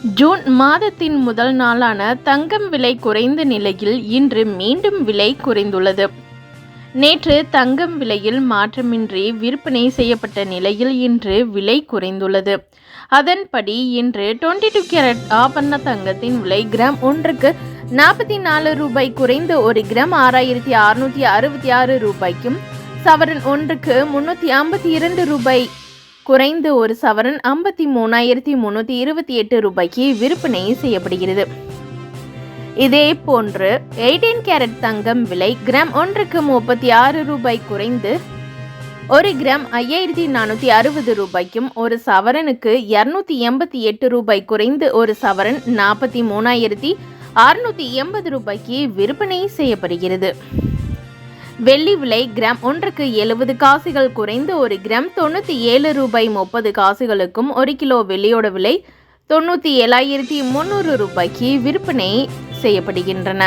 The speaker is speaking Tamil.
ஜூன் மாதத்தின் முதல் நாளான தங்கம் விலை குறைந்த நிலையில் இன்று மீண்டும் விலை குறைந்துள்ளது. நேற்று தங்கம் விலையில் மாற்றமின்றி விற்பனை செய்யப்பட்ட நிலையில் இன்று விலை குறைந்துள்ளது. அதன்படி இன்று டுவெண்ட்டி டூ கேரட் ஆபரண தங்கத்தின் விலை கிராம் ஒன்றுக்கு நாற்பத்தி நாலு ரூபாய் குறைந்து ஒரு கிராம் ஆறாயிரத்தி அறுநூற்றி அறுபத்தி ஆறு ரூபாய்க்கும் சவரன் ஒன்றுக்கு முன்னூற்றி ஐம்பத்தி இரண்டு ரூபாய் குறைந்து ஒரு சவரன் ஐம்பத்தி மூணாயிரத்தி முந்நூற்றி இருபத்தி எட்டு ரூபாய்க்கு விற்பனை செய்யப்படுகிறது. இதே போன்று எயிட்டீன் கேரட் தங்கம் விலை கிராம் ஒன்றுக்கு முப்பத்தி ஆறு ரூபாய் குறைந்து ஒரு கிராம் ஐயாயிரத்தி நானூற்றி அறுபது ரூபாய்க்கும் ஒரு சவரனுக்கு இரநூத்தி எண்பத்தி எட்டு ரூபாய் குறைந்து ஒரு சவரன் நாற்பத்தி மூணாயிரத்தி அறுநூற்றி எண்பது ரூபாய்க்கு விற்பனை செய்யப்படுகிறது. வெள்ளி விலை கிராம் ஒன்றுக்கு எழுபது காசுகள் குறைந்து ஒரு கிராம் தொண்ணூற்றி ஏழு ரூபாய் முப்பது காசுகளுக்கும் ஒரு கிலோ வெள்ளியோட விலை தொண்ணூற்றி ஏழாயிரத்தி முந்நூறு ரூபாய்க்கு விற்பனை செய்யப்படுகின்றன.